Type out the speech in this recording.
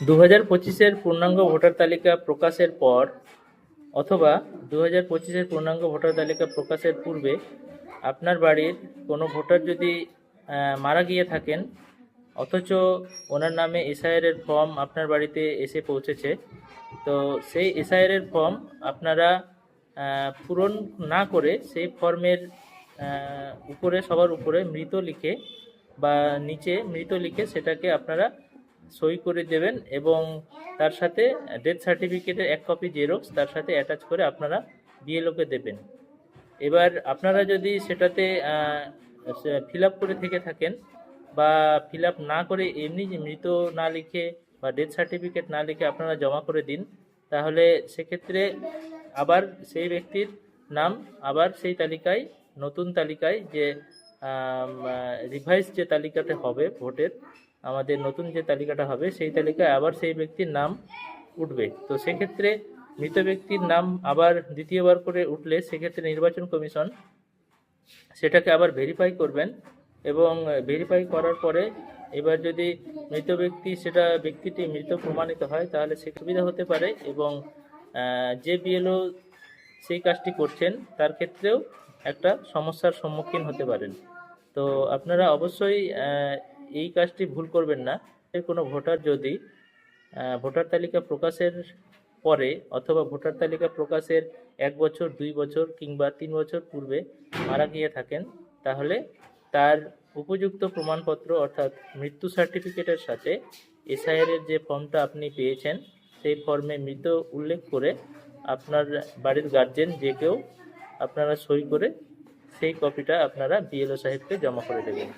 দু হাজার পঁচিশের পূর্ণাঙ্গ ভোটার তালিকা প্রকাশের পর অথবা দু হাজার পঁচিশের পূর্ণাঙ্গ ভোটার তালিকা প্রকাশের পূর্বে আপনার বাড়ির কোনো ভোটার যদি মারা গিয়ে থাকেন, অথচ ওনার নামে এসআইআর এর ফর্ম আপনার বাড়িতে এসে পৌঁছেছে, তো সেই এসআইআর এর ফর্ম আপনারা পূরণ না করে সেই ফর্মের উপরে, সবার উপরে মৃত লিখে বা নিচে মৃত লিখে সেটাকে আপনারা সই করে দেবেন এবং তার সাথে ডেথ সার্টিফিকেটের এক কপি জেরক্স তার সাথে অ্যাটাচ করে আপনারা বিএলওকে দেবেন। এবার আপনারা যদি সেটাতে ফিল করে থেকে থাকেন বা ফিল না করে এমনি মৃত না লিখে বা ডেথ সার্টিফিকেট না লিখে আপনারা জমা করে দিন, তাহলে সেক্ষেত্রে আবার সেই ব্যক্তির নাম আবার সেই তালিকায়, নতুন তালিকায় যে রিভাইস যে তালিকাতে হবে ভোটের আমাদের নতুন যে তালিকাটা হবে, সেই তালিকায় আবার সেই ব্যক্তির নাম উঠবে। তো সেক্ষেত্রে মৃত ব্যক্তির নাম আবার দ্বিতীয়বার করে উঠলে সেক্ষেত্রে নির্বাচন কমিশন সেটাকে আবার ভেরিফাই করবেন এবং ভেরিফাই করার পরে এবার যদি মৃত ব্যক্তি সেটা ব্যক্তিটি মৃত প্রমাণিত হয়, তাহলে সে সুবিধা হতে পারে এবং যে বিএলও সেই কাজটি করছেন, তার ক্ষেত্রেও একটা সমস্যার সম্মুখীন হতে পারেন। তো আপনারা অবশ্যই এই কাজটি ভুল করবেন না। কোনো ভোটার যদি ভোটার তালিকা প্রকাশের পরে অথবা ভোটার তালিকা প্রকাশের এক বছর, দুই বছর কিংবা তিন বছর পূর্বে মারা গিয়ে থাকেন, তাহলে তার উপযুক্ত প্রমাণপত্র অর্থাৎ মৃত্যু সার্টিফিকেটের সাথে এসআইআর এর যে ফর্মটা আপনি পেয়েছেন, সেই ফর্মে মৃত উল্লেখ করে আপনার বাড়ির গার্জেন যে কেউ আপনারা সই করে সেই কপিটা আপনারা বিএলও সাহেবকে জমা করে দেবেন।